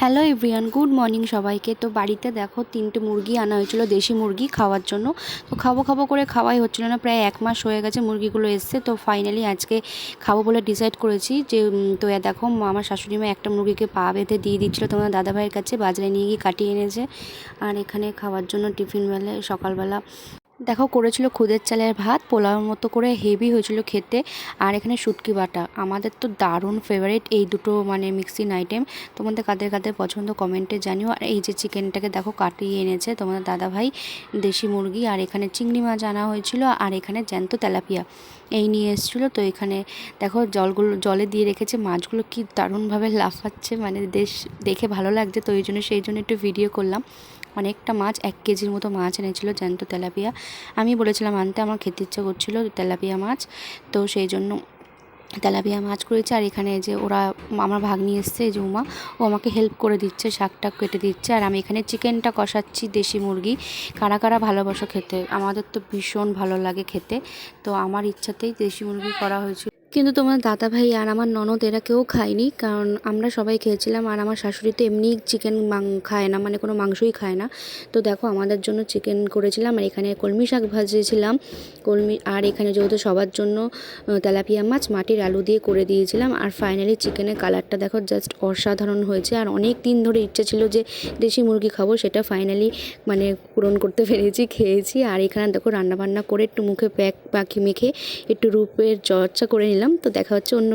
Hello everyone good morning সবাইকে। তো বাড়িতে দেখো তিনটে মুরগি আনা হয়েছিল, দেশি মুরগি খাওয়ার জন্য। তো খাব খাব করে খাওয়াই হচ্ছিল না, প্রায় এক মাস হয়ে গেছে মুরগিগুলো এসছে। তো ফাইনালি আজকে খাব বলে ডিসাইড করেছি যে তো দেখো আমার শাশুড়ি মা একটা মুরগিকে পা বেঁধে দিয়ে দিচ্ছিল তোমার দাদাভাইয়ের কাছে, বাজারে নিয়ে গিয়ে কাটিয়ে এনেছে। আর এখানে খাওয়ার জন্য টিফিন বেলা সকালবেলা দেখো করেছিল খুদের চালের ভাত, পোলাওর মতো করে হেভি হয়েছিল খেতে, আর এখানে শুটকি বাটা। আমাদের তো দারুণ ফেভারিট এই দুটো মানে মিক্সিং আইটেম তোমাদের কাদের কাদের পছন্দ কমেন্টে জানিও। আর এই যে চিকেনটাকে দেখো কাটিয়ে এনেছে তোমাদের দাদাভাই, দেশি মুরগি, আর এখানে চিংড়ি মাছ আনা হয়েছিল, আর এখানে জ্যান্ত তেলাপিয়া। এই নিয়ে এসেছিল, তো এখানে দেখো জলগুলো, জলে দিয়ে রেখেছে। মাছগুলো কি দারুণভাবে লাফাচ্ছে মানে দেশ দেখে ভালো লাগছে, তো ওই জন্য, সেই জন্য একটু ভিডিও করলাম। অনেকটা মাছ, এক কেজির মতো মাছ এনেছিল জ্যান্ত তেলাপিয়া। আমি বলেছিলাম, আনতে আমার খেতে ইচ্ছে করছিল তেলাপিয়া মাছ। তো সেই জন্য তেলাপিয়া মাছ করেছে। আর এখানে যে ওরা আমার ভাগ্নি এসছে যে উমা, ও আমাকে হেল্প করে দিচ্ছে, শাকটা কেটে দিচ্ছে। আর আমি এখানে চিকেনটা কষাচ্ছি, দেশি মুরগি। কারা কারা ভালোবাসো খেতে? আমাদের তো ভীষণ ভালো লাগে খেতে। তো আমার ইচ্ছাতেই দেশি মুরগি করা হয়েছিল। কিন্তু তোমার দাদা ভাই আর আমার ননদ, এরা কেউ খায়নি। কারণ আমরা সবাই খেয়েছিলাম আর আমার শাশুড়ি তো এমনি চিকেন মাং খায় না মানে কোনো মাংসই খায় না। তো দেখো, আমাদের জন্য চিকেন করেছিলাম আর এখানে কলমি শাক ভাজিয়েছিলাম। কলমি আর এখানে যেহেতু সবার জন্য তেলাপিয়া মাছ, মাটির আলু দিয়ে করে দিয়েছিলাম। আর ফাইনালি চিকেনের কালারটা দেখো জাস্ট অসাধারণ হয়েছে। আর অনেক দিন ধরে ইচ্ছে ছিল যে দেশি মুরগি খাব, সেটা ফাইনালি মানে পূরণ করতে পেরেছি, খেয়েছি। আর এখানে দেখো, রান্নাবান্না করে একটু মুখে প্যাক পাখি মেখে একটু রূপের চর্চা করে নিলাম। তো দেখা হচ্ছে অন্য